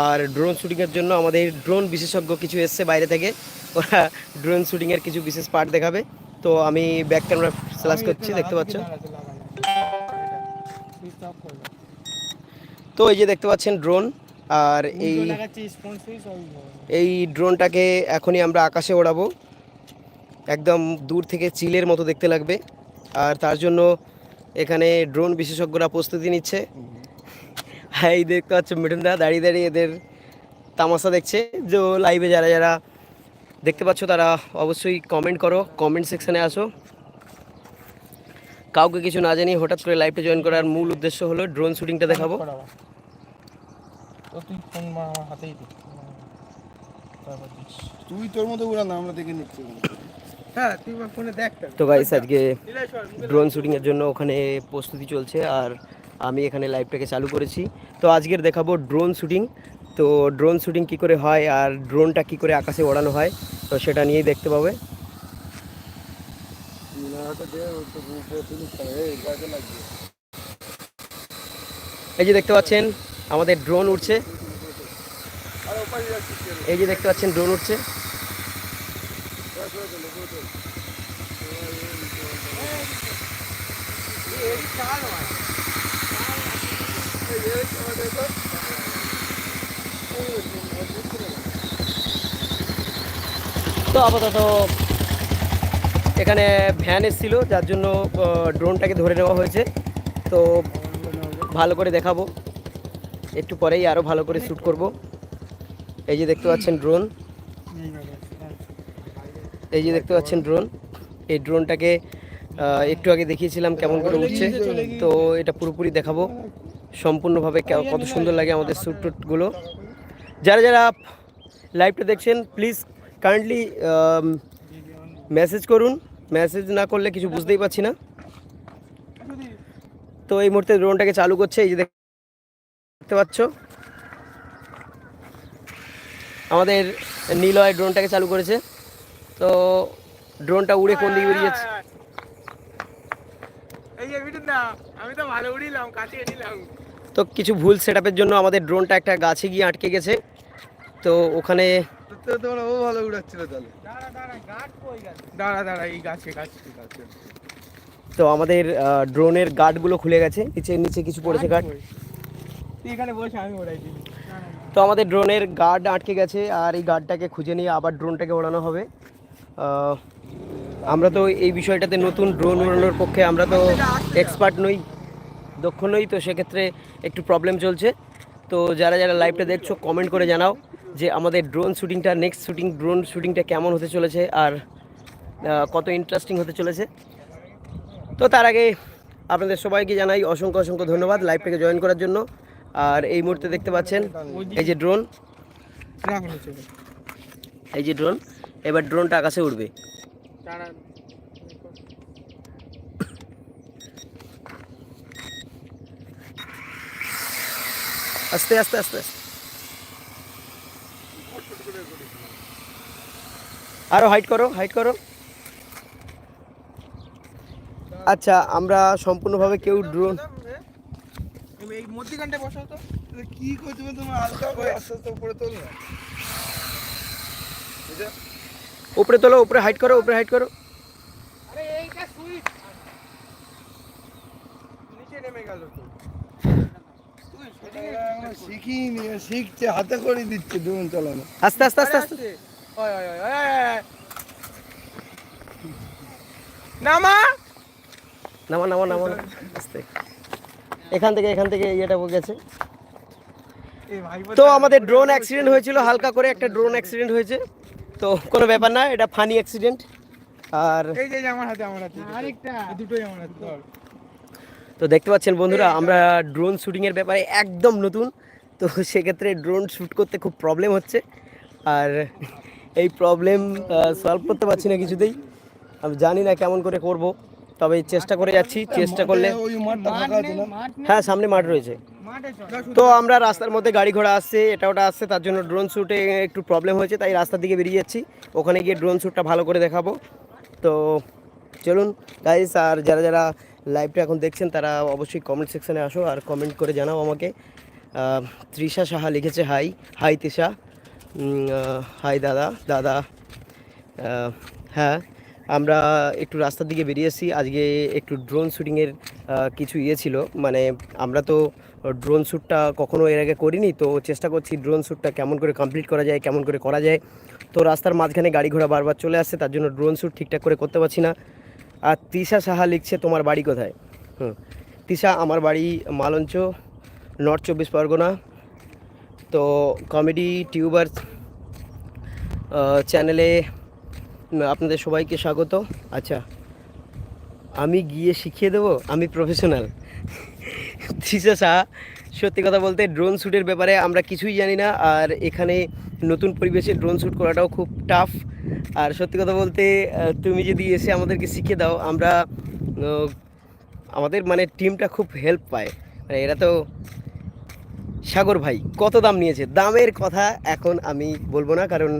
আর drone শুটিংয়ের জন্য আমাদের ড্রোন বিশেষজ্ঞ কিছু এসছে বাইরে থেকে। ওরা ড্রোন শুটিংয়ের কিছু বিশেষ পার্ট দেখাবে। তো আমি ব্যাক ক্যামেরা ফ্ল্যাশ করছি দেখতে পাচ্ছ? তো এই যে দেখতে পাচ্ছেন ড্রোন আর এই এই ড্রোনটাকে এখনই আমরা আকাশে ওড়াবো। একদম দূর থেকে চিলের মতো দেখতে লাগবে। আর তার জন্য এখানে ড্রোন বিশেষজ্ঞরা প্রস্তুতি নিচ্ছে। এই দেখতে পাচ্ছ মিঠুনদা দাঁড়িয়ে দাঁড়িয়ে এদের তামাশা দেখছে। যে লাইভে যারা যারা দেখতে পাচ্ছ তারা অবশ্যই কমেন্ট করো কমেন্ট সেকশানে আসো। কাউকে কিছু না জানি হঠাৎ করে লাইভে জয়েন করার মূল উদ্দেশ্য হলো ড্রোন শুটিংটা দেখাবো। তুই ফোন আমার হাতেই দে। তারপর দিস। তুই তোর মতো উড়া না আমরা দেখে নিচ্ছি। হ্যাঁ দেখ তো গাইস আজকে ড্রোন শুটিংয়ের জন্য ওখানে প্রস্তুতি চলছে। আর আমি এখানে লাইভটাকে চালু করেছি। তো আজকের দেখাবো ড্রোন শুটিং। তো ড্রোন শুটিং কি করে হয় আর ড্রোনটা কি করে আকাশে ওড়ানো হয়, তো সেটা নিয়েই দেখতে পাবে। এই যে দেখতে পাচ্ছেন, আমাদের ড্রোন উঠছে এই যে দেখতে পাচ্ছেন, ড্রোন উঠছে তো আপাতত এখানে ভ্যান এসেছিল, যার জন্য ড্রোনটাকে ধরে নেওয়া হয়েছে। তো ভালো করে দেখাবো। একটু পরেই আরও ভালো করে শ্যুট করব। এই যে দেখতে পাচ্ছেন ড্রোন। এই যে দেখতে পাচ্ছেন ড্রোন। এই ড্রোনটাকে একটু আগে দেখিয়েছিলাম কেমন করে উঠছে। তো এটা পুরোপুরি দেখাবো। সম্পূর্ণভাবে কে- কত সুন্দর লাগে আমাদের শ্যুট টুটগুলো। যারা যারা লাইভটা দেখছেন প্লিজ কাইন্ডলি মেসেজ করুন। মেসেজ না করলে কিছু বুঝতেই পারছি না। তো এই মুহূর্তে ড্রোনটাকে চালু করছে এই যে দেখ- দেখতে পাচ্ছ? আমাদের নীলয় ড্রোনটাকে চালু করেছে। তো ড্রোনটা উড়ে কোন দিকে বেরিয়ে যাচ্ছে? এই যে আমি তো ভালো উড়িলাম কাছে নিলাম তো কিছু ভুল সেটআপের জন্য আমাদের ড্রোনটা একটা গাছে গিয়ে আটকে গেছে। তো ওখানে তোমরা ও ভালো উড়াচ্ছিল তাহলে। দাঁড়া দাঁড়া গাছ গাছে গাছ। তো আমাদের ড্রোনের গার্ডগুলো খুলে গেছে। নিচে নিচে কিছু পড়েছে গার্ড। এখানে বসে আমি তো আমাদের ড্রোনের গার্ড আটকে গেছে আর এই গার্ডটাকে খুঁজে নিয়ে আবার ড্রোনটাকে ওড়ানো হবে। আমরা তো এই বিষয়টাতে নতুন ড্রোন ওড়ানোর পক্ষে আমরা তো এক্সপার্ট নই। দক্ষ নই, তো সেক্ষেত্রে একটু প্রবলেম চলছে। তো যারা যারা লাইভটা দেখছ কমেন্ট করে জানাও যে আমাদের ড্রোন শুটিংটা নেক্সট শুটিং ড্রোন শুটিংটা কেমন হতে চলেছে আর কত ইন্টারেস্টিং হতে চলেছে। তো তার আগে আপনাদের সবাইকে জানাই অসংখ্য অসংখ্য ধন্যবাদ লাইভটাকে জয়েন করার জন্য। আর এই মুহূর্তে দেখতে পাচ্ছেন, এই যে ড্রোন এই যে ড্রোন এবার ড্রোনটা আকাশে উঠবে আস্তে আস্তে আস্তে আস্তে। আরও হাইট করো হাইট করো। আচ্ছা আমরা সম্পূর্ণভাবে কেউ ড্রোন এই মধ্যিখানটা বসাও তো। তোমার হালকা করে আস্তে আস্তে উপরে তোল। উপরে তোলো উপরে হাইট করো উপরে হাইট করো। আরে এইটা সুইচ নিচে নেমে গেল তো তুই সেটিং এরা এখনও শিখিনি ও শিখছে হাতে করে দিচ্ছে ড্রোন চালানো। আস্তে আস্তে আস্তে আস্তে। নামা! নামা নামা নামা। আস্তে। এখান থেকে এখান থেকে ইয়েটা গেছে। তো আমাদের ড্রোন অ্যাক্সিডেন্ট হয়েছিল হালকা করে একটা ড্রোন অ্যাক্সিডেন্ট হয়েছে। তো কোনো ব্যাপার না এটা ফানি অ্যাক্সিডেন্ট আর এই যে আমার হাতে আমার হাতে। আরেকটা। দুটোই আমার হাতে। তো দেখতে পাচ্ছেন বন্ধুরা আমরা ড্রোন শ্যুটিংয়ের ব্যাপারে একদম নতুন। তো সেক্ষেত্রে ড্রোন শ্যুট করতে খুব প্রবলেম হচ্ছে। আর এই প্রবলেম সলভ করতে পারছি না কিছুতেই। আমি জানি না কেমন করে করব তবে চেষ্টা করে যাচ্ছি চেষ্টা করলে হ্যাঁ সামনে মাঠ রয়েছে। তো আমরা রাস্তার মধ্যে গাড়ি ঘোড়া আসছে এটা ওটা আসছে তার জন্য ড্রোন শ্যুটে একটু প্রবলেম হয়েছে তাই রাস্তার দিকে বেরিয়ে যাচ্ছি। ওখানে গিয়ে ড্রোন শ্যুটটা ভালো করে দেখাবো। তো চলুন গাইস আর যারা যারা লাইভটা এখন দেখছেন, তারা অবশ্যই কমেন্ট সেকশানে আসো আর কমেন্ট করে জানাও আমাকে। তৃষা সাহা লিখেছে হাই হাই তৃষা। হাই দাদা দাদা। হ্যাঁ আমরা একটু রাস্তার দিকে বেরিয়েছি আজকে একটু ড্রোন শ্যুটিংয়ের কিছু ইয়ে ছিল। মানে আমরা তো ড্রোন শ্যুটটা কখনো এর আগে করিনি, তো চেষ্টা করছি ড্রোন শ্যুটটা কেমন করে কমপ্লিট করা যায়, কেমন করে করা যায়। তো রাস্তার মাঝখানে গাড়ি ঘোড়া বারবার চলে আসছে, তার জন্য ড্রোন শ্যুট ঠিকঠাক করে করতে পারছি না। আর তিশা সাহা লিখছে তোমার বাড়ি কোথায়? হুম। তিশা, আমার বাড়ি মালঞ্চ, নর্থ চব্বিশ পরগনা। তো কমেডি টিউবার চ্যানেলে আপনাদের সবাইকে স্বাগত। আচ্ছা আমি গিয়ে শিখিয়ে দেবো? আমি প্রফেশনাল। তৃষা সাহা, সত্যি কথা বলতে ড্রোন শ্যুটের ব্যাপারে আমরা কিছুই জানি না, আর এখানে নতুন পরিবেশে ড্রোন শ্যুট করাটাও খুব টাফ। আর সত্যি কথা বলতে তুমি যদি এসে আমাদেরকে শিখিয়ে দাও, আমরা আমাদের মানে টিমটা খুব হেল্প পায়। মানে এরা তো সাগর ভাই, কত দাম নিয়েছে? দামের কথা এখন আমি বলব না, কারণ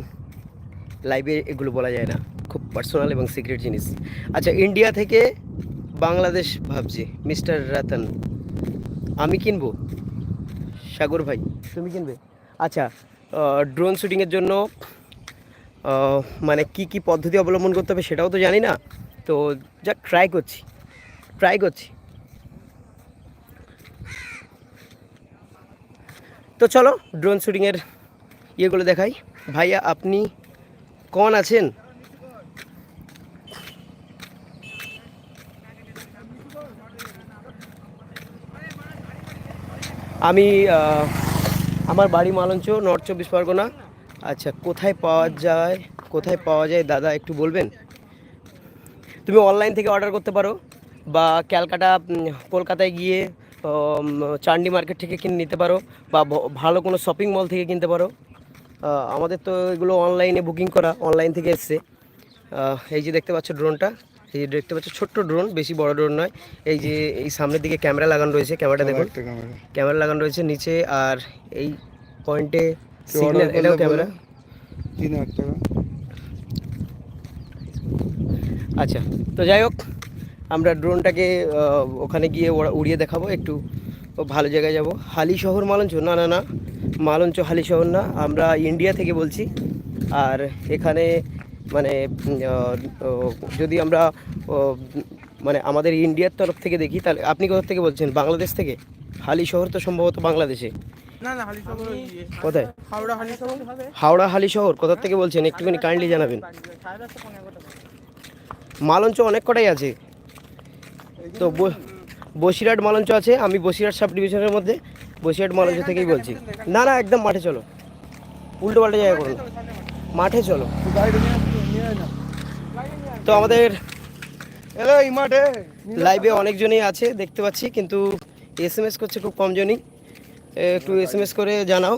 লাইভে এগুলো বলা যায় না। খুব পার্সোনাল এবং সিক্রেট জিনিস। আচ্ছা ইন্ডিয়া থেকে বাংলাদেশ ভাবছি, মিস্টার রতন। আমি কিনবো? সাগর ভাই, তুমি কিনবে? আচ্ছা ড্রোন শ্যুটিংয়ের জন্য মানে কি কি পদ্ধতি অবলম্বন করতে হবে সেটাও তো জানি না। তো যা ট্রাই করছি। ট্রাই করছি। তো চলো ড্রোন শ্যুটিংয়ের ইয়েগুলো দেখাই। ভাইয়া, আপনি কন আছেন? আমি আমার বাড়ি মালঞ্চ, নর্থ চব্বিশ পরগনা। আচ্ছা কোথায় পাওয়া যায় কোথায় পাওয়া যায় দাদা একটু বলবেন? তুমি অনলাইন থেকে অর্ডার করতে পারো বা ক্যালকাটা কলকাতায় গিয়ে চান্ডি মার্কেট থেকে কিনে নিতে পারো বা ভালো কোনো শপিং মল থেকে কিনতে পারো। আমাদের তো এগুলো অনলাইনে বুকিং করা অনলাইন থেকে এসছে। এই যে দেখতে পাচ্ছ ড্রোনটা এই যে দেখতে পাচ্ছ ছোট্ট ড্রোন বেশি বড় ড্রোন নয় এই যে এই সামনের দিকে ক্যামেরা লাগানো রয়েছে ক্যামেরাটা দেখুন। ক্যামেরা লাগানো রয়েছে নিচে আর এই পয়েন্টে সিগন্যাল এটাও ক্যামেরা তিন হাজার টাকা। আচ্ছা তো যাই হোক আমরা ড্রোনটাকে ওখানে গিয়ে উড়িয়ে দেখাবো একটু ভালো জায়গায় যাব। হালি শহর মালঞ্চ? না না না মালঞ্চ হালি শহর না আমরা ইন্ডিয়া থেকে বলছি। আর এখানে মানে যদি আমরা মানে আমাদের ইন্ডিয়ার তরফ থেকে দেখি তাহলে আপনি কোথা থেকে বলছেন? বাংলাদেশ থেকে? হালি শহর তো সম্ভবত বাংলাদেশে। না না হালি শহর কোথায়? হাওড়া হালি শহর হাওড়া হালি শহর কোথা থেকে বলছেন? একটুখানি কাইন্ডলি জানাবেন। মালঞ্চ অনেক কটাই আছে? তো বসিরহাট মালঞ্চ আছে আমি বসিরহাট সাব ডিভিশনের মধ্যে। বসিরহাট মালঞ্চ থেকেই বলছি। না না একদম মাঠে চলো। উল্টো পাল্টা জায়গা করুন। মাঠে চলো। তো আমাদের এলো এই মাঠে। লাইভে অনেকজনই আছে দেখতে পাচ্ছি কিন্তু এস এম এস করছে খুব কমজনই একটু এস এম এস করে জানাও।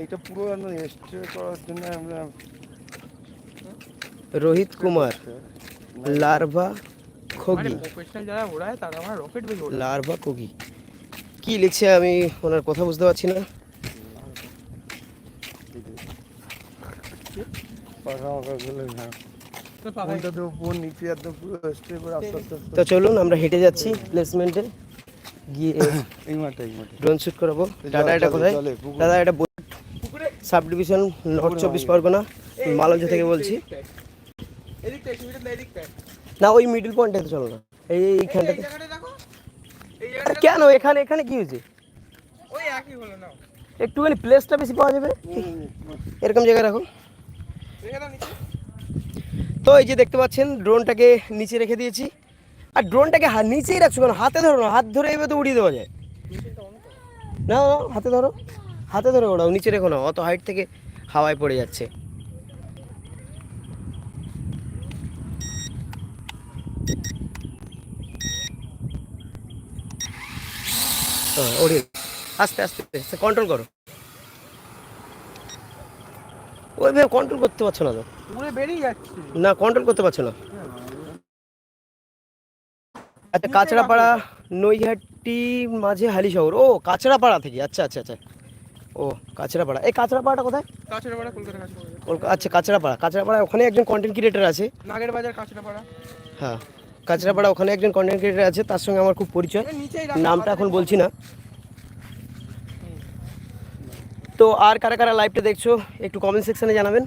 এইটা পুরো করার জন্য আমরা রোহিত কুমার লার্ভা খগি লার্ভা খগি কি লিখছে আমি ওনার কথা বুঝতে পারছি না। আস্তে তো চলুন আমরা হেঁটে যাচ্ছি প্লেসমেন্টে গিয়ে এই মাঠে এই মাঠে ড্রোন শুট করাবো। দাদা এটা কোথায়? দাদা এটা সাব ডিভিশন নর্থ চব্বিশ পরগনা মালঞ্চ থেকে বলছি। না ওই মিডল পয়েন্টে চলো না। এই এইখানটাতে। কেন? এখানে এখানে কি হয়েছে? একটুখানি প্লেসটা বেশি পাওয়া যাবে? এরকম জায়গায় রাখো। তো এই যে দেখতে পাচ্ছেন ড্রোনটাকে নিচে রেখে দিয়েছি। আর ড্রোনটাকে নিচেই রাখছো কেন? হাতে ধরো হাত ধরে এবার তো উড়িয়ে দেওয়া যায়। না হাতে ধরো। হাতে ধরে ওড়াও নিচে রেখো না অত হাইট থেকে হাওয়ায় পড়ে যাচ্ছে। হ্যাঁ ওড়িয়ে আস্তে আস্তে আস্তে কন্ট্রোল করো। ওইভাবে কন্ট্রোল করতে পারছ না তো? যাচ্ছে। না কন্ট্রোল করতে পারছ না। আচ্ছা কাঁচড়াপাড়া নৈহাটি মাঝে হালি শহর ও কাঁচড়াপাড়া থেকে। আচ্ছা আচ্ছা আচ্ছা। ও কাঁচড়াপাড়া এই কাঁচড়াপাড়াটা কোথায়? কাঁচড়াপাড়া কলকাতা আচ্ছা কাঁচড়াপাড়া কাঁচড়াপাড়া ওখানে একজন কন্টেন্ট ক্রিয়েটার আছে। নাগের বাজার কাঁচড়াপাড়া হ্যাঁ কাঁচড়াপাড়া ওখানে একজন কন্টেন্ট ক্রিয়েটার আছে। তার সঙ্গে আমার খুব পরিচয়। নামটা এখন বলছি না। তো আর কারা কারা লাইভটা দেখছ একটু কমেন্ট সেকশনে জানাবেন।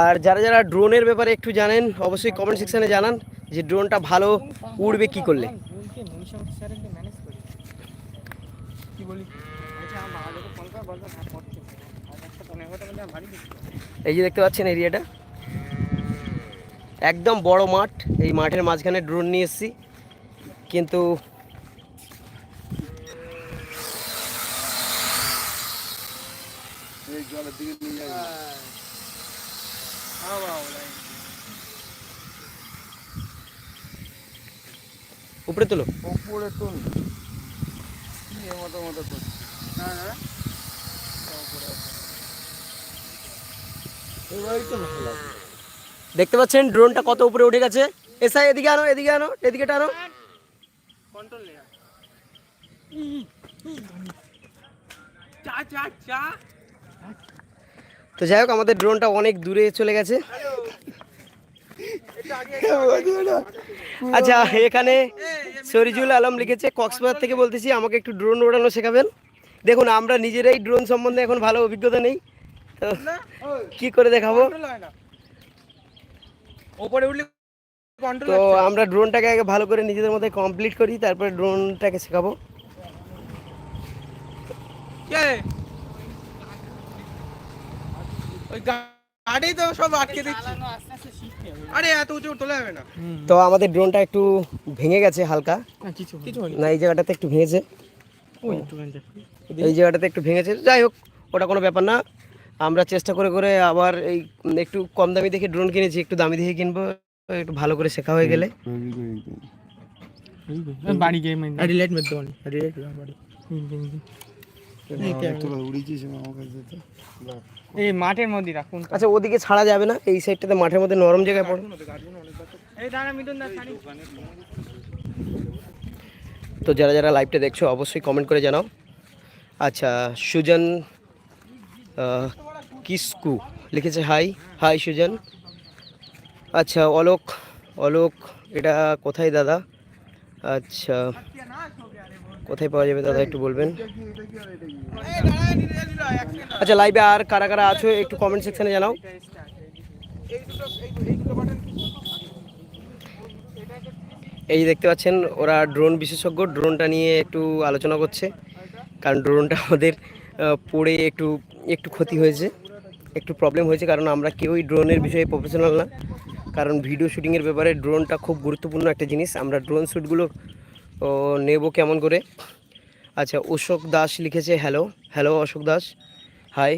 আর যারা যারা ড্রোনের ব্যাপারে একটু জানেন অবশ্যই কমেন্ট সেকশনে জানান। যে ড্রোনটা ভালো উড়বে কি করলে? আচ্ছা হ্যাঁ এই যে দেখতে পাচ্ছেন এরিয়াটা? একদম বড় মাঠ। এই মাঠের মাঝখানে ড্রোন নিয়ে এসেছি। কিন্তু জলের দিকে নিয়ে যাবে হ্যাঁ উপরে তোলো। ওপরে তো কি মতো না না ভালো লাগে দেখতে পাচ্ছেন ড্রোনটা কত উপরে উঠে গেছে? এসআই এদিকে আনো এদিকে আনো এদিকে টানো। কন্ট্রোল চা চা চা। তো যাই হোক আমাদের ড্রোনটা অনেক দূরে চলে গেছে। আচ্ছা এখানে সরিজুল আলম লিখেছে কক্সবাজার থেকে বলতেছি আমাকে একটু ড্রোন ওড়ানো শেখাবেন। দেখুন আমরা নিজেরাই ড্রোন সম্বন্ধে এখন ভালো অভিজ্ঞতা নেই। তো কি করে দেখাবো? ওপরে উঠলে তো আমরা ড্রোনটাকে আগে ভালো করে নিজেদের মধ্যে কমপ্লিট করি তারপরে ড্রোনটাকে শেখাবো। ওই গাড়ি তো সব আটকে দিচ্ছে। আরে এত উঁচু তোলা যাবে না। তো আমাদের ড্রোনটা একটু ভেঙে গেছে হালকা। কিছু না এই জায়গাটাতে একটু ভেঙেছে। এই জায়গাটাতে একটু ভেঙেছে। যাই হোক ওটা কোনো ব্যাপার না। আমরা চেষ্টা করে করে আবার এই একটু কম দামি দেখে ড্রোন কিনেছি একটু দামি দেখে কিনবো একটু ভালো করে শেখা হয়ে গেলে। বাড়ি গিয়ে রিলেট মেট রিলেট বাড়ি উড়িয়েছিস আমার কাছে তো এই মাঠের মধ্যে রাখুন আচ্ছা ওদিকে ছাড়া যাবে না? এই সাইডটাতে মাঠের মধ্যে নরম জায়গায় পড়ে। এই দাঁড়া মিটুন দা তো যারা যারা লাইভটা দেখছ অবশ্যই কমেন্ট করে জানাও। আচ্ছা সুজন কিসকু লিখেছে হাই হাই সুজন। আচ্ছা অলোক অলোক এটা কোথায় দাদা? আচ্ছা। কোথায় পাওয়া যাবে দাদা একটু বলবেন? আচ্ছা লাইভে আর কারা কারা আছো একটু কমেন্ট সেকশনে জানাও। এই যে দেখতে পাচ্ছেন ওরা ড্রোন বিশেষজ্ঞ ড্রোনটা নিয়ে একটু আলোচনা করছে। কারণ ড্রোনটা আমাদের পড়ে একটু একটু ক্ষতি হয়েছে একটু প্রবলেম হয়েছে কারণ আমরা কেউই ড্রোনের বিষয়ে প্রফেশনাল না। কারণ ভিডিও শুটিংয়ের ব্যাপারে ড্রোনটা খুব গুরুত্বপূর্ণ একটা জিনিস। আমরা ড্রোন শ্যুটগুলো নেব কেমন করে? আচ্ছা অশোক দাস লিখেছে hello hello Ashok Das. Hi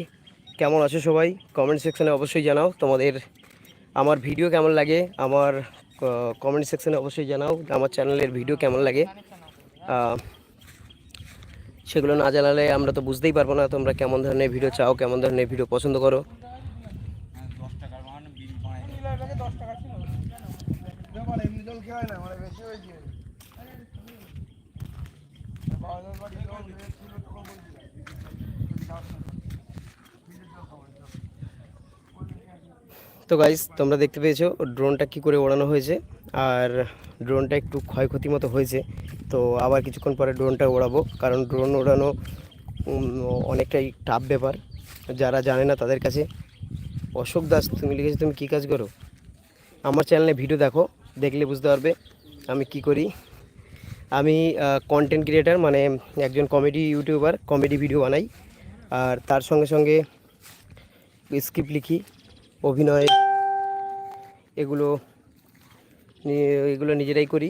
কেমন আছো সবাই? কমেন্ট সেকশানে অবশ্যই জানাও। তোমাদের, আমার ভিডিও কেমন লাগে? আমার কমেন্ট সেকশানে অবশ্যই জানাও। আমার চ্যানেলের ভিডিও কেমন লাগে? সেগুলো না জানালে আমরা তো বুঝতেই পারব না। তোমরা কেমন ধরনের ভিডিও চাও, কেমন ধরনের ভিডিও পছন্দ করো আমার এমনি জল খেয়ে হয় না মানে বেশি হয়েছে বাজার বাড়ি জল ছিল তখন বলছিলাম তো গাইস তোমরা দেখতে পেয়েছ ড্রোনটা কি করে ওড়ানো হয়েছে, আর ড্রোনটা একটু ক্ষয়ক্ষতি মতো হয়েছে। তো আবার কিছুক্ষণ পরে ড্রোনটা ওড়াবো, কারণ ড্রোন ওড়ানো অনেকটাই টাফ ব্যাপার। যারা জানে না তাদের কাছে, অশোক দাস, তুমি লিখেছো তুমি কী কাজ করো? আমার চ্যানেলে ভিডিও দেখো, দেখলে বুঝতে পারবে আমি কি করি। আমি কন্টেন্ট ক্রিয়েটার মানে একজন কমেডি ইউটিউবার কমেডি ভিডিও বানাই, আর তার সঙ্গে সঙ্গে স্ক্রিপ্ট লিখি। অভিনয় এগুলো এগুলো নিজেরাই করি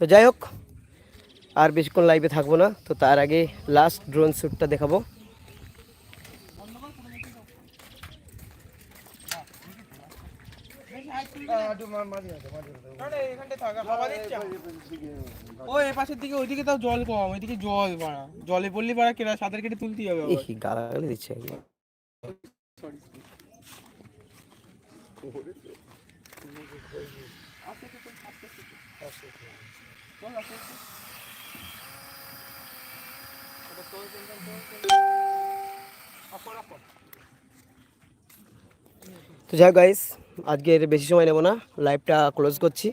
তো যাই হোক আর বেশিক্ষণ লাইভে থাকব না তো তার আগে লাস্ট ড্রোন শ্যুটটা দেখাবো জল পড়লি বাড়া কেরা সাঁতার কেটে তুলতেই হবে গালাগালি দিচ্ছে। তো যাই গাইস আজকের বেশি সময় নেব না। লাইভটা ক্লোজ করছি।